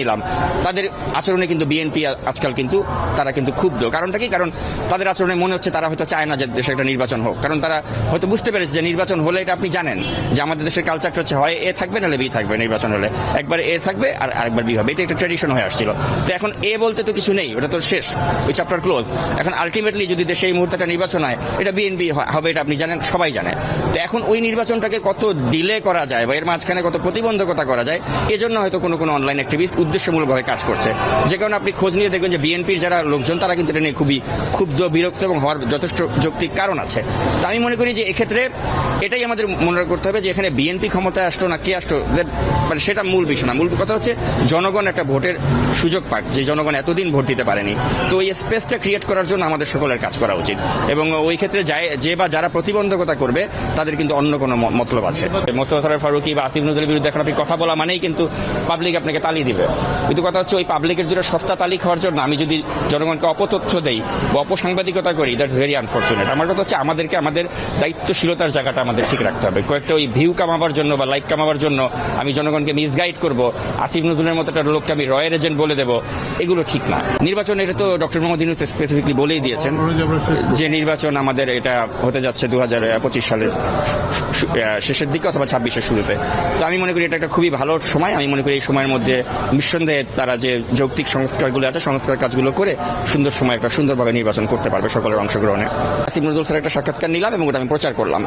নিলাম। তাদের আচরণে কিন্তু বিএনপি আজকাল কিন্তু তারা কিন্তু ক্ষুব্ধ। কারণটা কি? কারণ তাদের আচরণে মনে হচ্ছে তারা হয়তো চায় না যে দেশে একটা নির্বাচন হোক। কারণ তারা হয়তো বুঝতে পেরেছে যে নির্বাচন হলে এটা আপনি জানেন যে আমাদের দেশের কালচারটা হচ্ছে হয় এ থাকবে নাহলে বি থাকবে নির্বাচন হলে। একবার এ থাকবে আর আরেকবার বি হবে। এটা একটা ট্রেডিশন হয়ে আসছিল। তো এখন এ বলতে তো কিছু নেই। ওটা তো শেষ। ওই চ্যাপ্টার ক্লোজ এখন আলটিমেটলি যদি দেশে এই মুহূর্তে একটা নির্বাচন হয়, এটা বিএনপি হবে এটা আপনি জানেন, সবাই জানে। তো এখন ওই নির্বাচনটাকে কত ডিলে করা যায় বা এর মাঝখানে কত প্রতিবন্ধকতা করা যায়, এজন্য হয়তো কোনো কোনো অনলাইন অ্যাক্টিভিস্ট উদ্দেশ্যমূলকভাবে কাজ করছে। যে কারণে আপনি খোঁজ নিয়ে দেখবেন যে বিএনপির যারা লোকজন, তারা কিন্তু এটা নিয়ে খুবই ক্ষুব্ধ, বিরক্ত এবং হওয়ার যথেষ্ট যৌক্তিক কারণ আছে। তা আমি মনে করি যে এক্ষেত্রে এটাই আমাদের মনে করতে হবে যে এখানে বিএনপি ক্ষমতায় আসলো না, কে আসলো? মানে সেটা মূল বিষয় না। মূল কথা হচ্ছে জনগণ একটা ভোটের সুযোগ পাক, যে জনগণ এতদিন ভোট দিতে পারেনি। তো এই স্পেসটা ক্রিয়েট করার জন্য আমাদের সকলের কাজ করা উচিত। এবং ওই ক্ষেত্রে যে বা যারা প্রতিবন্ধকতা করবে, তাদের কিন্তু অন্য কোনো মতলব আছে। মোস্তফা সরার ফারুকি বা আসিফ নজরুলের বিরুদ্ধে এখন আপনি কথা বলা মানেই কিন্তু পাবলিক আপনাকে তালি দিবে। কিন্তু কথা হচ্ছে ওই পাবলিকের দুটো সস্তা তালি খাওয়ার জন্য আমি যদি জনগণকে অপতথ্য দেই বা অপসাংবাদিকতা করি দ্যাটস ভেরি আনফর্চুনেট আমার কথা হচ্ছে আমাদেরকে, আমাদের দায়িত্বশীলতার জায়গাটা আমাদের ঠিক রাখতে হবে। কয়েকটা ওই ভিউ কামাবার জন্য বা লাইক কামাবার জন্য আমি জনগণকে মিসগাইড করব, আসিফ নজরুলের মতো একটা লোককে আমি রয়্যাল এজেন্ট বলে দেব, এগুলো ঠিক না। নির্বাচন, এটা তো ডক্টর মোহাম্মদ ইউনুস স্পেসিফিকলি বলেই দিয়েছেন যে নির্বাচন আমাদের এটা হতে যাচ্ছে দু হাজার পঁচিশ সালের শেষের দিকে অথবা ছাব্বিশের শুরুতে। তো আমি মনে করি এটা একটা খুবই ভালো সময়। আমি মনে করি এই সময়ের মধ্যে নিঃসন্দেহে তারা যে যৌক্তিক সংস্কারগুলো আছে, সংস্কার কাজগুলো করে সুন্দর সময় একটা সুন্দরভাবে নির্বাচন করতে পারবে সকলের অংশগ্রহণে। আসিফ নজরুল স্যার একটা সাক্ষাৎকার নিলাম এবং ওটা আমি প্রচার করলাম।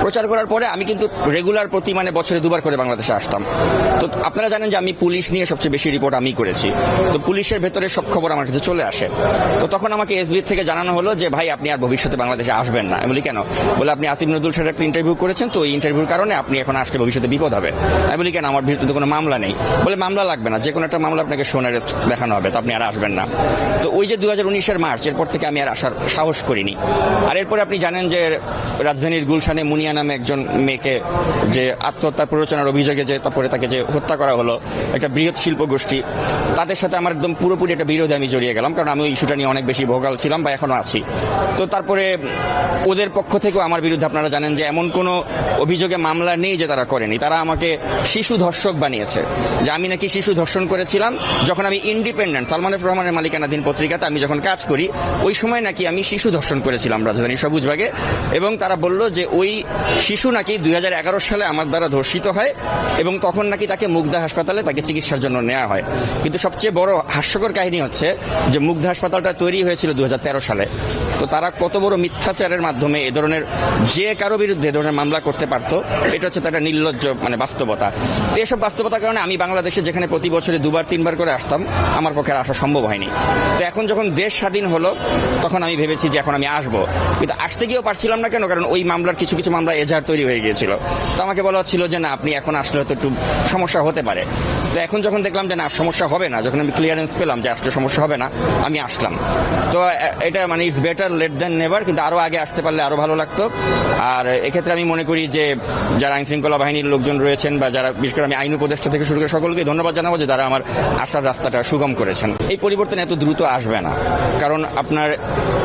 প্রচার করার পরে আমি কিন্তু রেগুলার প্রতি মানে বছরে দুবার করে বাংলাদেশে আসতাম। তো আপনারা জানেন যে আমি পুলিশ নিয়ে সবচেয়ে বেশি রিপোর্ট আমি করেছি। তো পুলিশের ভেতরে সব খবর আমার কাছে চলে আসে। তো তখন আমাকে এসবি থেকে জানানো হলো যে, ভাই, আপনি আর ভবিষ্যতে বাংলাদেশে আসবেন না। আমি বলি, কেন? বলে, আপনি আসিফ নজরুল স্যার একটা ইন্টারভিউ করেছেন, তো এই ইন্টারভিউর কারণে আপনি এখন আসলে ভবিষ্যতে বিপদ হবে। আমি বলি, কেন? আমার বিরুদ্ধে কোনো মামলা নেই। বলে, মামলা লাগবে না। যে কোনো একটা মামলা আপনাকে সোনার দেখানো হবে, তো আপনি আর আসবেন না। তো ওই যে দু হাজার উনিশের মার্চ, এরপর থেকে আমি আর আসার সাহস করিনি। আর এরপরে আপনি জানেন যে রাজধানীর গুলশানে মুনিয়া নামে একজন মেয়েকে যে আত্মহত্যার প্ররোচনার অভিযোগে যে তারপরে তাকে যে হত্যা করা হলো, একটা বৃহৎ শিল্প গোষ্ঠী তাদের সাথে আমার একদম পুরোপুরি একটা বিরোধে আমি জড়িয়ে গেলাম, কারণ আমি ওই ইস্যুটা নিয়ে অনেক বেশি ভোগাল ছিলাম বা এখনও আছি। তো তারপরে ওদের পক্ষ থেকেও আমার বিরুদ্ধে আপনারা জানেন যে এমন কোনো অভিযোগে মামলা নেই যে তারা করেনি। তারা আমাকে শিশু ধর্ষক বানিয়েছে, যে আমি নাকি শিশু ধর্ষণ করেছিলাম যখন আমি ইন্ডিপেন্ডেন্ট সালমান এফ রহমানের মালিকানাধীন পত্রিকাতে আমি যখন কাজ করি, ওই সময় নাকি আমি শিশু ধর্ষণ করেছিলাম রাজধানী সবুজবাগে এবং তারা বলল যে ওই শিশু নাকি দুই হাজার এগারো সালে আমার দ্বারা ধর্ষিত হয় এবং তখন নাকি তাকে মুগ্ধা হাসপাতালে তাকে চিকিৎসার জন্য নেওয়া হয়। কিন্তু সবচেয়ে বড় হাস্যকর কাহিনী হচ্ছে যে মুগ্ধা হাসপাতালটা তৈরি হয়েছিল দুই হাজার তেরো সালে। তো তারা কত বড় মিথ্যাচারের মাধ্যমে এ ধরনের যে কারও বিরুদ্ধে এ ধরনের মামলা করতে পারতো, এটা হচ্ছে তার নির্লজ্জ মানে বাস্তবতা। তো এসব বাস্তবতার কারণে আমি বাংলাদেশে যেখানে প্রতি বছরে দুবার, তিনবার করে আসতাম, আমার পক্ষে আসা সম্ভব হয়নি। তো এখন যখন দেশ স্বাধীন হলো, তখন আমি ভেবেছি যে এখন আমি আসব। কিন্তু আসতে গিয়েও পারছিলাম না কেন? কারণ ওই মামলার কিছু কিছু মামলা এজাহার তৈরি হয়ে গিয়েছিল। তো আমাকে বলা হচ্ছিল যে না, আপনি এখন আসলে হয়তো একটু সমস্যা হতে পারে। তো এখন যখন দেখলাম যে না, সমস্যা হবে না, যখন আমি ক্লিয়ারেন্স পেলাম যে আসলে সমস্যা হবে না, আমি আসলাম। তো এটা মানে it's better late than never কিন্তু আরও আগে আসতে পারলে আরও ভালো লাগতো। আর এক্ষেত্রে আমি মনে করি যে, যারা আইন শৃঙ্খলা বাহিনীর লোকজন রয়েছেন বা যারা, বিশেষ করে আমি আইন উপদেষ্টা থেকে শুরু করে সকলকে ধন্যবাদ জানাব যে তারা আমার আসার রাস্তাটা সুগম করেছেন। এই পরিবর্তন এত দ্রুত আসবে না। কারণ আপনার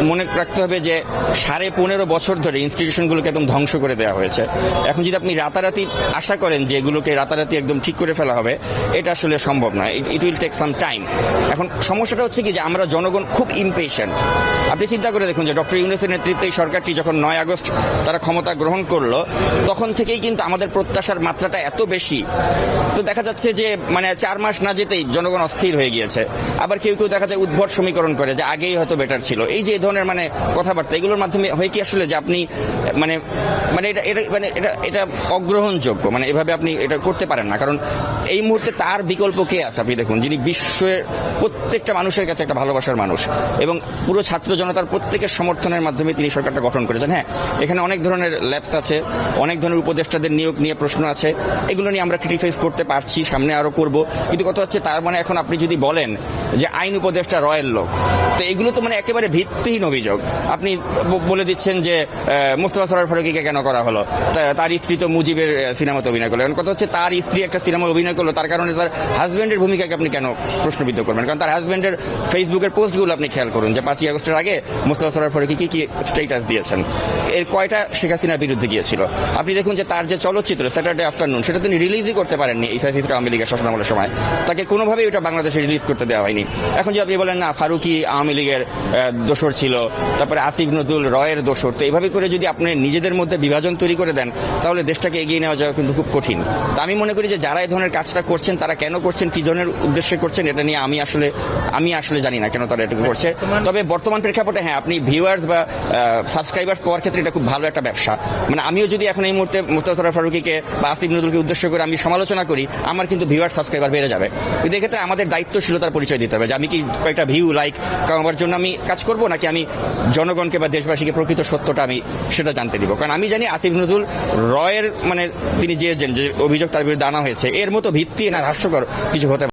মনে রাখতে হবে যে, সাড়ে পনেরো বছর ধরে ইনস্টিটিউশনগুলোকে একদম ধ্বংস করে দেওয়া হয়েছে। এখন যদি আপনি রাতারাতি আশা করেন যে এগুলোকে রাতারাতি একদম ঠিক করে ফেলা হবে, এটা আসলে সম্ভব নয়। It will take some time এখন সমস্যাটা হচ্ছে কি যে, আমরা জনগণ খুব ইমপেশেন্ট আপনি চিন্তা করে দেখুন যে ডক্টর ইউনুসের নেতৃত্বে এই সরকারটি যখন নয় আগস্ট তারা ক্ষমতা গ্রহণ করল, তখন থেকেই কিন্তু আমাদের প্রত্যাশার মাত্রাটা এত বেশি। তো দেখা যাচ্ছে যে মানে চার মাস না যেতেই জনগণ অস্থির হয়ে গিয়েছে। আবার কেউ কেউ দেখা যায় উদ্ভট সমীকরণ করে যে আগেই হয়তো বেটার ছিল। এই যে ধরনের মানে কথাবার্তা, এগুলোর মাধ্যমে হয় কি আসলে যে আপনি মানে মানে এটা এটা মানে এটা এটা অগ্রহণযোগ্য? মানে এভাবে আপনি এটা করতে পারেন না। কারণ এই মুহূর্তে তার বিকল্প কে আছে? আপনি দেখুন, যিনি বিশ্বের প্রত্যেকটা মানুষের কাছে একটা ভালোবাসার মানুষ এবং পুরো ছাত্র জনতার প্রত্যেকের সমর্থনের মাধ্যমে তিনি সরকারটা গঠন করেছেন। হ্যাঁ এখানে অনেক ধরনের ল্যাবস আছে, অনেক ধরনের উপদেষ্টাদের নিয়োগ নিয়ে প্রশ্ন আছে। এগুলো নিয়ে আমরা ক্রিটিসাইজ করতে পারছি, সামনে আরও করব। কিন্তু কথা হচ্ছে, তার মানে এখন আপনি যদি বলেন যে আইন উপদেষ্টা রয়্যাল লোক। তো এগুলো তো মানে একেবারে ভিত্তিহীন অভিযোগ। আপনি বলে দিচ্ছেন যে মোস্তফা সরার ফারুকিকে কেন করা হলো? তার স্ত্রী তো মুজিবের সিনেমাতে অভিনয় করল। এখন কথা হচ্ছে তার স্ত্রী একটা সিনেমা অভিনয় করল, তার কারণে তার হাজব্যান্ডের ভূমিকাকে আপনি কেন প্রশ্নবিদ্ধ করবেন? কারণ তার হাজব্যান্ডের ফেসবুকের পোস্টগুলো আপনি খেয়াল করুন যে পাঁচই আগস্টের আগে মোস্তফা সরার ফারুকি কি কি স্টেটাস দিয়েছেন? এর কয়টা শেখ হাসিনার বিরুদ্ধে গিয়েছিল? আপনি দেখুন যে তার যে চলচ্চিত্র স্যাটারডে আফটারনুন সেটা তিনি রিলিজই করতে পারেননি ফ্যাসিস্ট আওয়ামী লীগের শাসনামলের সময়। তাকে কোনোভাবেই ওটা বাংলাদেশে রিলিজ করতে দেওয়া হয়নি। এখন যে আপনি বলেন, না, ফারুকি আওয়ামী লীগের দোসর ছিল। তারপরে আসিফ নজরুল রয়ের দোসর তো এইভাবে করে যদি আপনি নিজেদের মধ্যে বিভাজন তৈরি করে দেন, তাহলে দেশটাকে এগিয়ে নেওয়া যাওয়া কিন্তু খুব কঠিন। তো আমি মনে করি যে যারা এই ধরনের কাজটা করছেন, তারা কেন করছেন, কি ধরনের উদ্দেশ্যে করছেন, এটা নিয়ে আমি আসলে আমি আসলে জানি না কেন তারা এটুকু করছে। তবে বর্তমান প্রেক্ষাপটে হ্যাঁ আপনি ভিউয়ার্স বা সাবস্ক্রাইবার্স পাওয়ার ক্ষেত্রে এটা খুব ভালো একটা ব্যবসা। মানে আমিও যদি এখন এই মুহূর্তে মুস্তাফা ফারুকিকে বা আসিফ নজরুলকে উদ্দেশ্য করে আমি সমালোচনা করি, আমার কিন্তু ভিউয়ার সাবস্ক্রাইবার বেড়ে যাবে। কিন্তু এক্ষেত্রে আমাদের দায়িত্বশীলতার পরিচয় দিতে হবে যে আমি কি কয়েকটা ভিউ লাইক কামাবার জন্য আমি কাজ করব, নাকি আমি জনগণকে বা দেশবাসীকে প্রকৃত সত্যটা আমি সেটা জানতে দিব? কারণ আমি জানি আসিফ নজরুল রয়ের মানে তিনি যে যে অভিযোগ তার বিরুদ্ধে আনা হয়েছে, এর মতো ভিত্তি না, হাস্যকর কিছু হতে